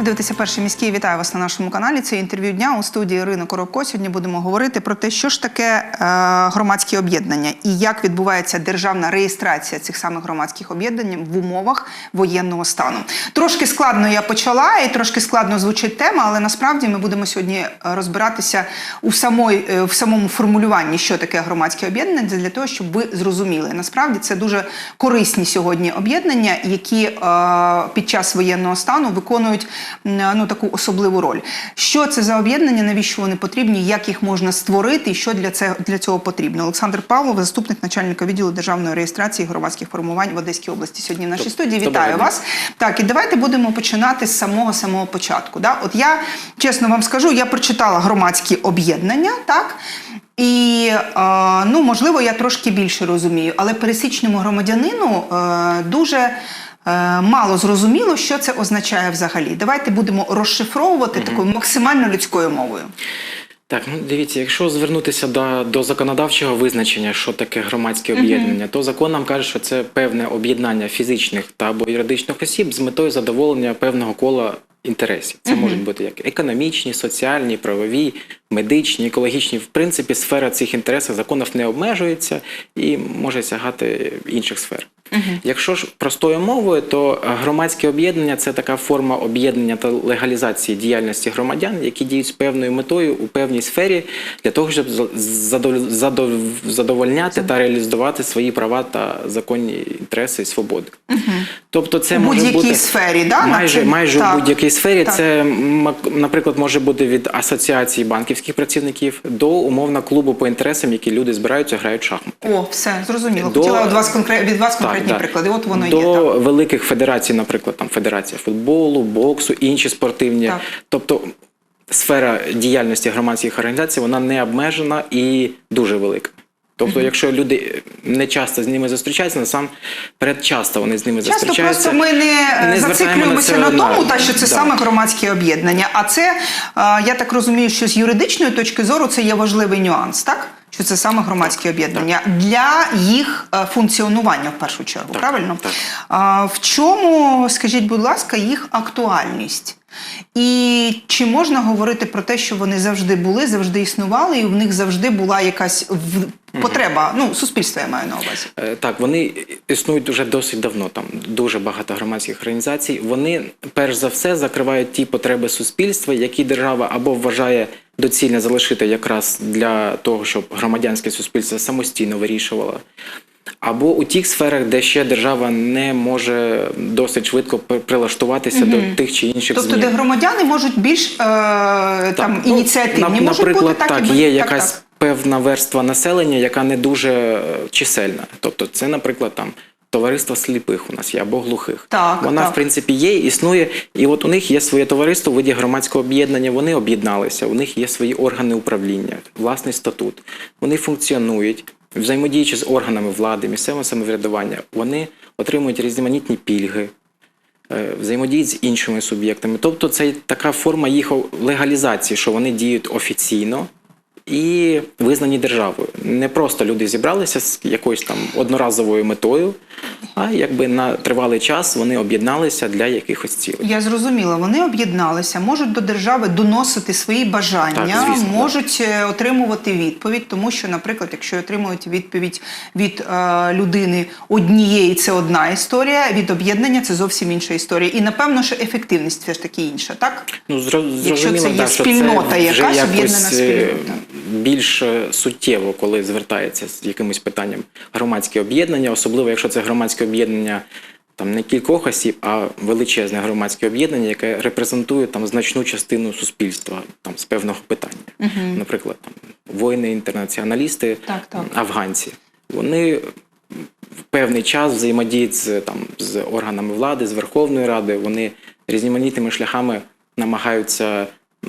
Ви дивитеся перший міський. Вітаю вас на нашому каналі. Це інтерв'ю дня у студії Ірина Коробко. Сьогодні будемо говорити про те, що ж таке е, громадські об'єднання і як відбувається державна реєстрація цих самих громадських об'єднань в умовах воєнного стану. Трошки складно я почала, і трошки складно звучить тема, але насправді ми будемо сьогодні е, розбиратися у самої, е, в самому формулюванні, що таке громадське об'єднання, для того, щоб ви зрозуміли. Насправді це дуже корисні сьогодні об'єднання, які під час воєнного стану виконують ну, таку особливу роль. Що це за об'єднання, навіщо вони потрібні, як їх можна створити і що для, це, для цього потрібно? Олександр Павлов, заступник начальника відділу державної реєстрації громадських формувань в Одеській області. Сьогодні в нашій студії вітаю вас. Так, і давайте будемо починати з самого самого початку. Да? От я чесно вам скажу, я прочитала громадські об'єднання, так. І е, ну, можливо, я трошки більше розумію, але пересічному громадянину е, дуже е, мало зрозуміло, що це означає взагалі. Давайте будемо розшифровувати такою максимально людською мовою. Так, ну дивіться, якщо звернутися до, до законодавчого визначення, що таке громадське об'єднання, то закон нам каже, що це певне об'єднання фізичних та або юридичних осіб з метою задоволення певного кола інтересів. Це можуть бути як економічні, соціальні, правові, медичні, екологічні. В принципі, сфера цих інтересів законів не обмежується і може сягати інших сфер. Якщо ж простою мовою, то громадське об'єднання це така форма об'єднання та легалізації діяльності громадян, які діють з певною метою у певній сфері для того, щоб за- задов- задов- задовольняти та реалізувати свої права та законні інтереси і свободи. Тобто, це може будь-якій бути сфері, да, майже, майже так. У сфері. Так. Це, наприклад, може бути від асоціації банківських працівників до умовно клубу по інтересам, які люди збираються, грають в шахмати. О, все зрозуміло. До- Хотіла від вас конкрет від вас конкретні Так, приклади. От воно до є. Так. великих федерацій, наприклад, там Федерація футболу, боксу, інші спортивні. Так. Тобто сфера діяльності громадських організацій вона не обмежена і дуже велика. Тобто, якщо люди не часто з ними зустрічаються, насамперед часто вони з ними Часто зустрічаються. просто ми не, не зациклюємося на тому, та що це Да. саме громадське об'єднання. А це е, я так розумію, що з юридичної точки зору це є важливий нюанс, так? Що це саме громадське об'єднання для їх е, функціонування в першу чергу, Так, правильно? так. В чому, скажіть, будь ласка, їх актуальність? І чи можна говорити про те, що вони завжди були, завжди існували, і в них завжди була якась в- потреба? Ну, суспільство я маю на увазі. Е, Так, вони існують вже досить давно. Там дуже багато громадських організацій. Вони перш за все закривають ті потреби суспільства, які держава або вважає доцільно залишити якраз для того, щоб громадянське суспільство самостійно вирішувало. Або у тих сферах, де ще держава не може досить швидко при- прилаштуватися до тих чи інших Тобто, змін. де громадяни можуть більш е, там ну, ініціативні, можуть наприклад, бути так, так, і є так, якась так. певна верства населення, яка не дуже е, чисельна. Тобто, це, наприклад, там. Товариство сліпих у нас є або глухих. Так, Вона, так. в принципі, є, існує. І от у них є своє товариство у виді громадського об'єднання. Вони об'єдналися, у них є свої органи управління, власний статут. Вони функціонують, взаємодіючи з органами влади, місцевого самоврядування. Вони отримують різноманітні пільги, е, взаємодіють з іншими суб'єктами. Тобто це така форма їх легалізації, що вони діють офіційно і визнані державою. Не просто люди зібралися з якоюсь там одноразовою метою, а якби на тривалий час вони об'єдналися для якихось цілей. Я зрозуміла, вони об'єдналися, можуть до держави доносити свої бажання, Так, звісно, можуть е, отримувати відповідь, тому що, наприклад, якщо отримують відповідь від е, людини однієї, це одна історія, від об'єднання це зовсім інша історія. І напевно, що ефективність все ж таки інша, так? Ну, зро- Якщо це є що спільнота якась, об'єднана е, спільнота. Більш е, суттєво, коли звертається з якимось питанням громадське об'єднання, особливо якщо це громадське об'єднання там не кількох осіб, а величезне громадське об'єднання, яке репрезентує там значну частину суспільства там з певного питання. Наприклад, там воїни-інтернаціоналісти, Так, так. афганці. Вони в певний час взаємодіють з, там, з органами влади, з Верховною Радою. Вони різноманітними шляхами намагаються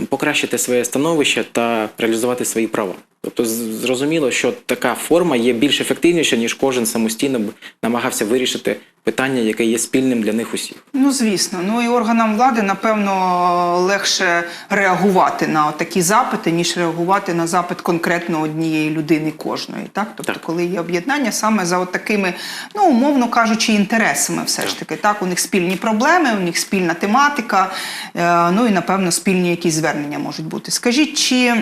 покращити своє становище та реалізувати свої права. Тобто зрозуміло, що така форма є більш ефективніша, ніж кожен самостійно намагався вирішити питання, яке є спільним для них усіх. Ну, звісно. Ну і органам влади, напевно, легше реагувати на такі запити, ніж реагувати на запит конкретно однієї людини кожної. Так? Тобто, Так. коли є об'єднання саме за от такими, ну, умовно кажучи, інтересами, все ж таки. Так, у них спільні проблеми, у них спільна тематика, е, ну і напевно спільні якісь звернення можуть бути. Скажіть, чи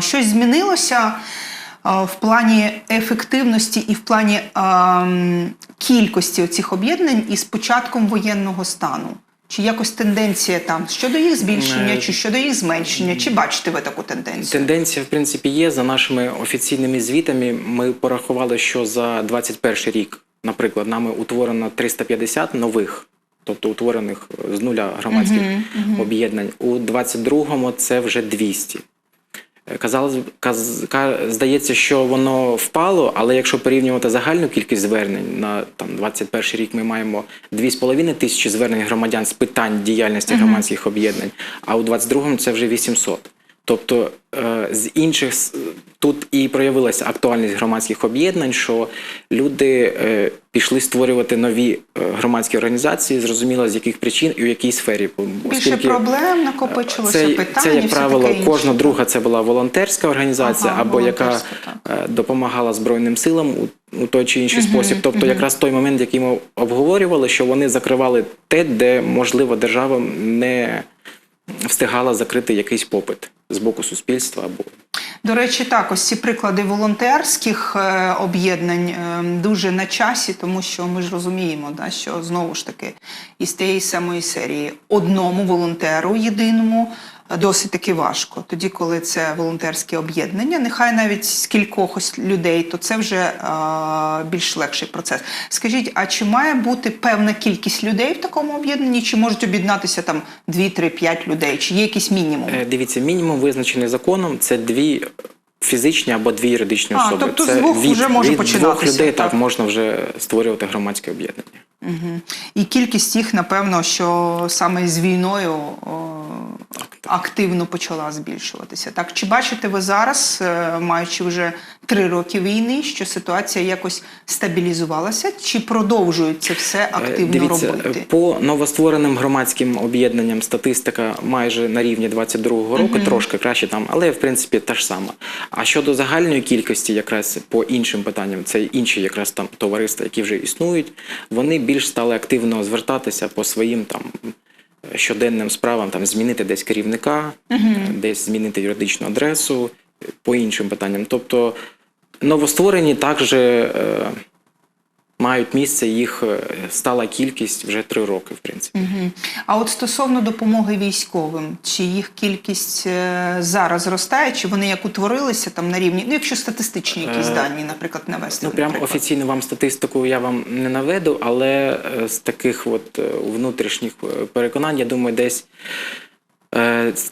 щось змінилося в плані ефективності і в плані кількості цих об'єднань із початком воєнного стану? Чи якось тенденція там щодо їх збільшення, Е, чи щодо їх зменшення? Чи бачите ви таку тенденцію? Тенденція, в принципі, є. За нашими офіційними звітами ми порахували, що за 21 рік, наприклад, нами утворено 350 нових, тобто утворених з нуля громадських об'єднань. У 22-му це вже 200. Казалось, каз, здається, що воно впало, але якщо порівнювати загальну кількість звернень на там 21 рік, ми маємо 2,5 тисячі звернень громадян з питань діяльності громадських об'єднань, а у 22-му це вже 800. Тобто е, з інших тут і проявилася актуальність громадських об'єднань, що люди е, пішли створювати нові е, громадські організації, зрозуміло з яких причин і в якій сфері. Більше проблем накопичилося, це, питань це, як правило, інше. кожна друга це була волонтерська організація, Ага, або яка так. допомагала Збройним силам у, у той чи інший спосіб. Тобто, якраз той момент, який ми обговорювали, що вони закривали те, де можливо держава не встигала закрити якийсь попит з боку суспільства або До речі, так, ось ці приклади волонтерських е, об'єднань е, дуже на часі, тому що ми ж розуміємо, да, що знову ж таки із тієї самої серії одному волонтеру єдиному досить таки важко. Тоді, коли це волонтерське об'єднання, нехай навіть з кількох ось людей, то це вже е, більш легший процес. Скажіть, а чи має бути певна кількість людей в такому об'єднанні, чи можуть об'єднатися там 2, 3, 5 людей, чи є якийсь мінімум? Е, Дивіться, мінімум визначений законом це дві фізичні або дві юридичні А, особи. тобто з це двох від, вже може від двох людей так. так можна вже створювати громадське об'єднання. Мгм. І кількість їх, напевно, що саме з війною о, активно почала збільшуватися. Так чи бачите ви зараз, е, маючи вже три роки війни, що ситуація якось стабілізувалася, чи продовжують це все активно Е, Дивіться, робити? по новоствореним громадським об'єднанням статистика майже на рівні 22-го року, трошки краще там, але в принципі та ж сама. А щодо загальної кількості, якраз по іншим питанням, це інші якраз там товариства, які вже існують, вони більш стали активно звертатися по своїм там. Щоденним справам там змінити десь керівника, десь змінити юридичну адресу, по іншим питанням. Тобто новостворені також е, мають місце, їх е, стала кількість вже три роки, в принципі. Мгм. А от стосовно допомоги військовим, чи їх кількість е, зараз зростає, чи вони як утворилися там на рівні, ну якщо статистичні якісь Е, дані, наприклад, навести? Ну, прям наприклад. офіційно вам статистику я вам не наведу, але з таких от внутрішніх переконань, я думаю, десь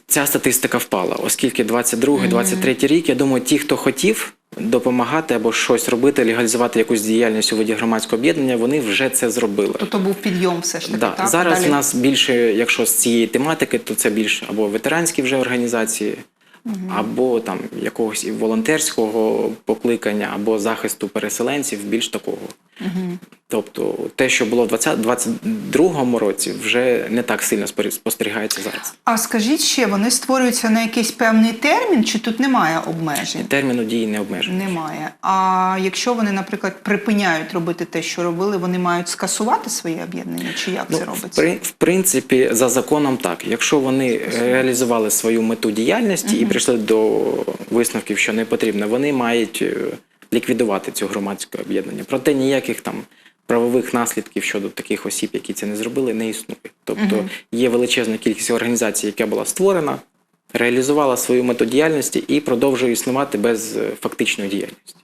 ця статистика впала, оскільки 22-23 рік, я думаю, ті, хто хотів допомагати або щось робити, легалізувати якусь діяльність у виді громадського об'єднання, вони вже це зробили. Тобто був підйом все ж таки. Да. так? Зараз далі- у нас більше, якщо з цієї тематики, то це більше або ветеранські вже організації, або там якогось волонтерського покликання, або захисту переселенців, більш такого. Тобто те, що було в 20 22-му році, вже не так сильно спостерігається зараз. А скажіть ще, вони створюються на якийсь певний термін, чи тут немає обмежень? Терміну дії не обмежений. Немає. А якщо вони, наприклад, припиняють робити те, що робили, вони мають скасувати своє об'єднання, чи як це Ну, в, робиться? при, в принципі, за законом так. Якщо вони реалізували свою мету діяльності і прийшли до висновків, що не потрібно, вони мають е, ліквідувати цю громадське об'єднання. Проте ніяких там правових наслідків щодо таких осіб, які це не зробили, не існує. Тобто є величезна кількість організацій, яка була створена, реалізувала свою мету діяльності і продовжує існувати без е, фактичної діяльності.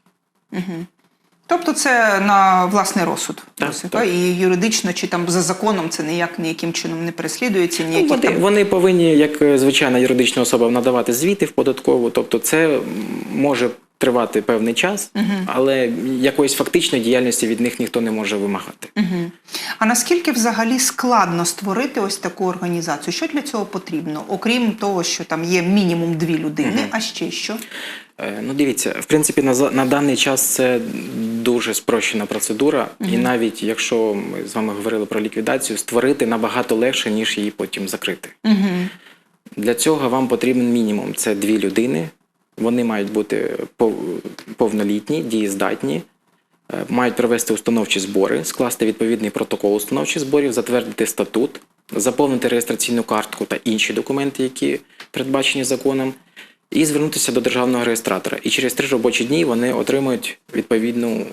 Тобто це на власний розсуд. Так, Досить, так. І юридично чи там за законом це ніяк ніяким чином не переслідується, Ну, ніякі Вони, там вони повинні, як е, звичайна юридична особа, надавати звіти в податкову. Тобто, це може тривати певний час, але якоїсь фактичної діяльності від них ніхто не може вимагати. Мгм. А наскільки взагалі складно створити ось таку організацію? Що для цього потрібно? Окрім того, що там є мінімум дві людини, а ще що? Е, Ну, дивіться, в принципі, на, на даний час це дуже спрощена процедура, і навіть якщо ми з вами говорили про ліквідацію, створити набагато легше, ніж її потім закрити. Угу. Для цього вам потрібен мінімум це дві людини. Вони мають бути повнолітні, дієздатні, е, мають провести установчі збори, скласти відповідний протокол установчих зборів, затвердити статут, заповнити реєстраційну картку та інші документи, які передбачені законом, і звернутися до державного реєстратора. І через три робочі дні вони отримують відповідну,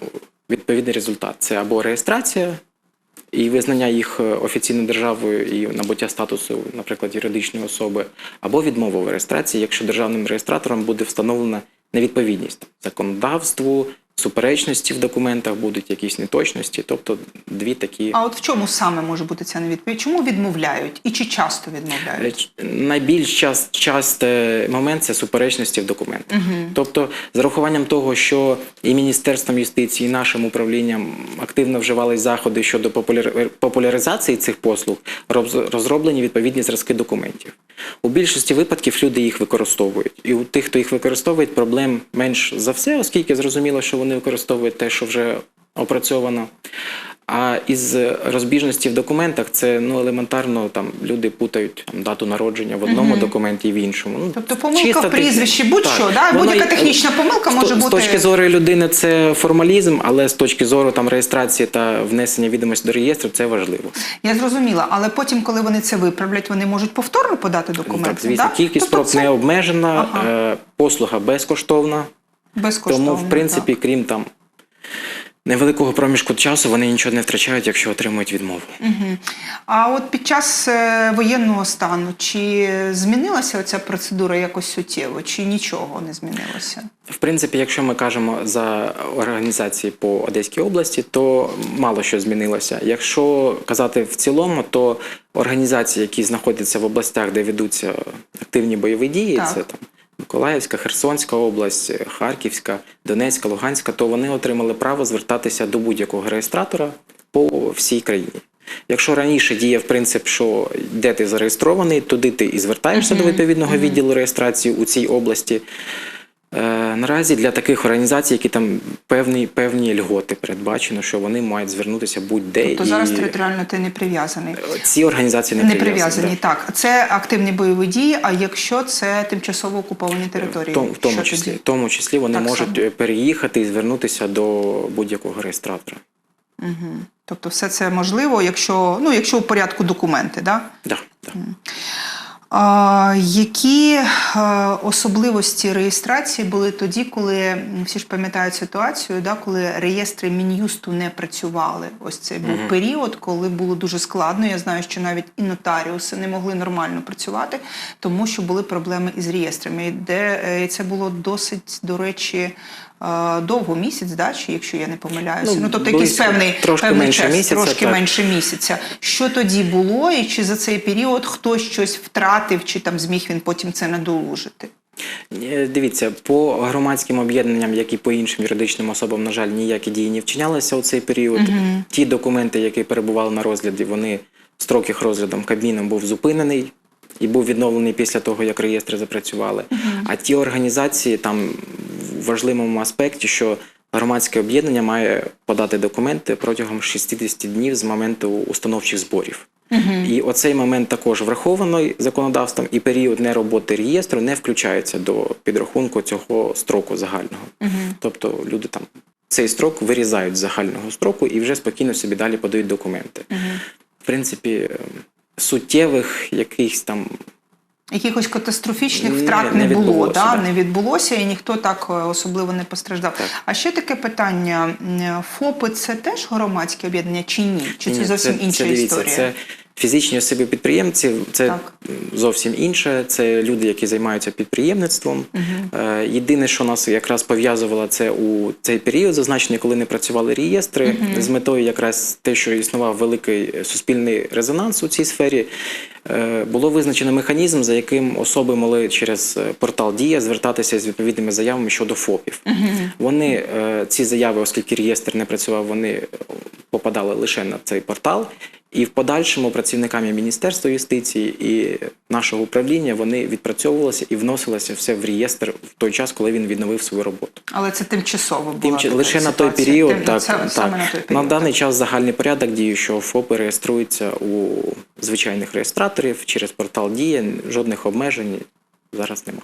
відповідний результат. Це або реєстрація і визнання їх е, офіційною державою і набуття статусу, наприклад, юридичної особи, або відмова в реєстрації, якщо державним реєстратором буде встановлена невідповідність законодавству, суперечності в документах, будуть якісь неточності, тобто дві такі. А от в чому саме може бути ця невідповідь? Чому відмовляють і чи часто Е, відмовляють? Найбільш час, частий момент це суперечності в документах. Тобто, з урахуванням того, що і Міністерством юстиції, і нашим управлінням активно вживались заходи щодо популяр- популяризації цих послуг, роз- розроблені відповідні зразки документів. У більшості випадків люди їх використовують. І у тих, хто їх використовує, проблем менш за все, оскільки зрозуміло, що вони використовують те, що вже опрацьовано. А із розбіжності в документах це ну елементарно там люди путають там, дату народження в одному документі і в іншому. Ну, Тобто помилка чисто в прізвищі, будь-що, да? Будь-яка технічна помилка може то- бути. з точки зору людини це формалізм, але з точки зору там реєстрації та внесення відомості до реєстру це важливо. Я зрозуміла, але потім, коли вони це виправлять, вони можуть повторно подати документи. так, звісно, да? кількість Тобто спроб це не обмежена, Ага. е, послуга безкоштовна. Безкоштовно. Тому, в принципі, крім там невеликого проміжку часу, вони нічого не втрачають, якщо отримують відмову. Мгм. А от під час е, воєнного стану чи змінилася ця процедура якось суттєво, чи нічого не змінилося? В принципі, якщо ми кажемо за організації по Одеській області, то мало що змінилося. Якщо казати в цілому, то організації, які знаходяться в областях, де ведуться активні бойові дії, Так. це там Миколаївська, Херсонська область, Харківська, Донецька, Луганська, то вони отримали право звертатися до будь-якого реєстратора по всій країні. Якщо раніше діяв принцип, що де ти зареєстрований, туди ти і звертаєшся до відповідного відділу реєстрації у цій області. Е, Наразі для таких організацій, які там певні, певні льготи передбачено, що вони мають звернутися будь-де. Тобто і зараз територіально ти не прив'язаний. ці організації не, Не прив'язані, да. так. Це активні бойові дії, а якщо це тимчасово окуповані території? В тому, в тому що числі, тоді? в тому числі вони Так можуть само. е, переїхати і звернутися до будь-якого реєстратора. Угу. Тобто все це можливо, якщо, ну, якщо у порядку документи, да? Да, да. Які е, особливості реєстрації були тоді, коли всі ж пам'ятають ситуацію, да, коли реєстри Мін'юсту не працювали? Ось цей був період, коли було дуже складно. Я знаю, що навіть і нотаріуси не могли нормально працювати, тому що були проблеми із реєстрами. Де е, це було досить, до речі, довго місяць, да, чи якщо я не помиляюся. Ну, Ну, тобто якийсь певний, трошки певний менше час, місяця, трошки так. менше місяця. Що тоді було, і чи за цей період хтось щось втратив, чи там зміг він потім це надолужити? Е, Дивіться, по громадським об'єднанням, як і по іншим юридичним особам, на жаль, ніякі дії не вчинялися у цей період. Ті документи, які перебували на розгляді, вони строк їх розглядом Кабміном був зупинений і був відновлений після того, як реєстри запрацювали. А ті організації там важливому аспекті, що громадське об'єднання має подати документи протягом 60 днів з моменту установчих зборів. І оцей момент також врахований законодавством, і період нероботи реєстру не включається до підрахунку цього строку загального. Тобто люди там цей строк вирізають з загального строку і вже спокійно собі далі подають документи. В принципі, ем, суттєвих якихось там Якихось катастрофічних Ні, втрат не не, було, да? да. не відбулося, і ніхто так е, особливо не постраждав. Так. А ще таке питання: ФОПи це теж громадське об'єднання чи ні? Чи це Ні, зовсім інша дивіться, історія? Це фізичні особи підприємці, це Так. зовсім інше. Це люди, які займаються підприємництвом. Е, Єдине, що нас якраз пов'язувало, це у цей період зазначений, коли не працювали реєстри, з метою якраз те, що існував великий суспільний резонанс у цій сфері. е, Було визначено механізм, за яким особи могли через е, портал Дія звертатися з відповідними заявами щодо ФОПів. Вони е, ці заяви, оскільки реєстр не працював, вони попадали лише на цей портал. І в подальшому працівниками Міністерства юстиції і нашого управління вони відпрацьовувалися і вносилися все в реєстр в той час, коли він відновив свою роботу. Але це тимчасово було. Тимч... лише на той період, так, так. Саме на той період. на даний час загальний порядок діє, що ФОПи реєструються у звичайних реєстраторів через портал Дія, жодних обмежень зараз немає.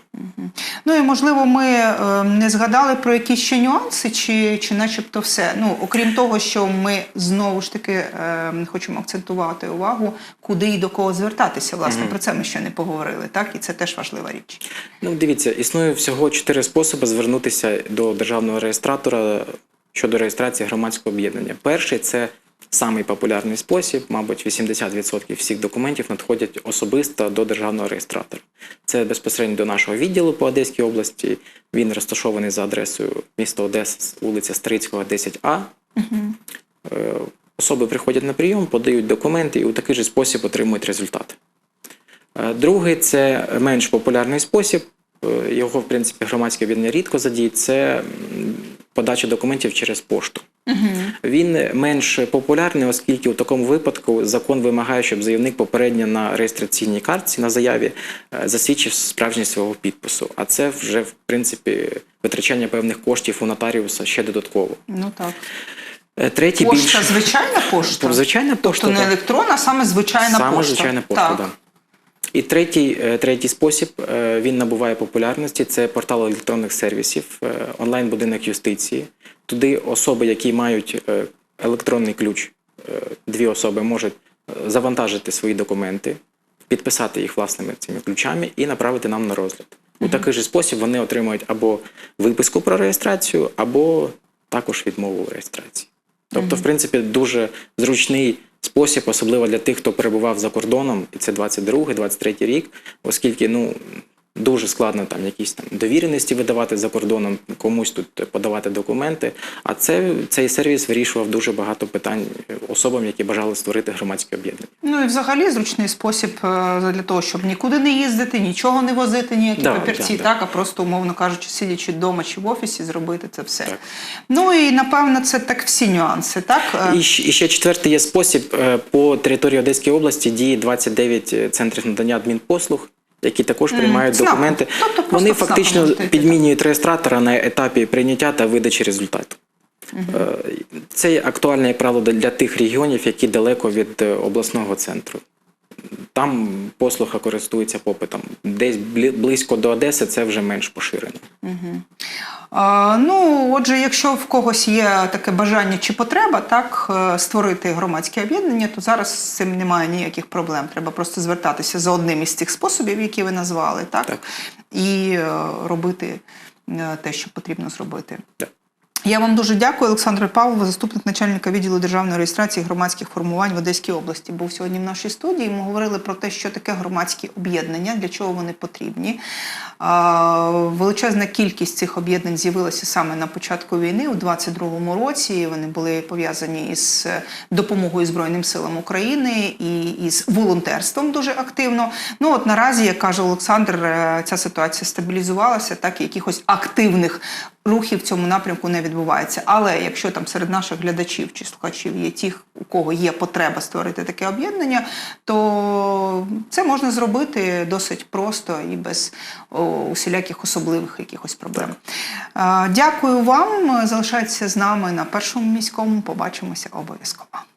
Ну і можливо, ми е, не згадали про якісь ще нюанси, чи, чи начебто все. Ну, окрім того, що ми знову ж таки е, хочемо акцентувати увагу, куди і до кого звертатися. Власне, про це ми ще не поговорили, так? І це теж важлива річ. Ну, дивіться, існує всього чотири способи звернутися до державного реєстратора щодо реєстрації громадського об'єднання. Перший це самий популярний спосіб, мабуть, 80% всіх документів надходять особисто до державного реєстратора. Це безпосередньо до нашого відділу по Одеській області. Він розташований за адресою міста Одеса, вулиця Стрицького, 10А. Е, Особи приходять на прийом, подають документи і у такий же спосіб отримують результати. Е, Другий це менш популярний спосіб. е, Його, в принципі, громадське об'єднання рідко задіють. Це подача документів через пошту. Він менш популярний, оскільки у такому випадку закон вимагає, щоб заявник попередньо на реєстраційній картці на заяві е, засвідчив справжність свого підпису. А це вже, в принципі, витрачання певних коштів у нотаріуса ще додатково. Ну так. Е, Третій Пошта, більш звичайна пошта. звичайна пошта. Тобто не електронна, а саме звичайна Саме пошта. звичайна пошта, так. да. І третій, е, третій спосіб він набуває популярності. Це портал електронних сервісів, онлайн-будинок юстиції. Туди особи, які мають е, електронний ключ, е, дві особи можуть е, завантажити свої документи, підписати їх власними цими ключами і направити нам на розгляд. У такий же спосіб вони отримують або виписку про реєстрацію, або також відмову у реєстрації. Тобто, в принципі, дуже зручний спосіб, особливо для тих, хто перебував за кордоном, і це 22-23 рік, оскільки ну дуже складно там якісь там довіреності видавати за кордоном, комусь тут подавати документи. А це цей сервіс вирішував дуже багато питань особам, які бажали створити громадське об'єднання. Ну і взагалі зручний спосіб е, для того, щоб нікуди не їздити, нічого не возити, ніякі Да, папірці, да, да. так, а просто, умовно кажучи, сидячи вдома чи в офісі, зробити це все. Так. Ну і напевно це так всі нюанси, так? Е, І, і ще четвертий є спосіб е, по території Одеської області діє 29 центрів надання адмінпослуг. Які також приймають документи. Тобто Вони фактично підмінюють реєстратора на етапі прийняття та видачі результату. Е, Це актуальне правило, для тих регіонів, які далеко від е, обласного центру. Там послуга користується попитом. Десь близько до Одеси це вже менш поширено. А, ну, отже, якщо в когось є таке бажання чи потреба так е, створити громадське об'єднання, то зараз з цим немає ніяких проблем. Треба просто звертатися за одним із цих способів, які ви назвали, так, Так. і е, робити е, те, що потрібно зробити. Так. Я вам дуже дякую, Олександр Павлов, заступник начальника відділу державної реєстрації громадських формувань в Одеській області. Був сьогодні в нашій студії. Ми говорили про те, що таке громадські об'єднання, для чого вони потрібні. Величезна кількість цих об'єднань з'явилася саме на початку війни, у 22-му році. Вони були пов'язані із допомогою Збройним силам України і із волонтерством дуже активно. Ну от наразі, як каже Олександр, е, ця ситуація стабілізувалася, так і якихось активних рухів в цьому напрямку не відбувається. Але якщо там серед наших глядачів чи слухачів є ті, у кого є потреба створити таке об'єднання, то це можна зробити досить просто і без о, усіляких особливих якихось проблем. Дякую вам. Залишайтеся з нами на першому міському. Побачимося обов'язково.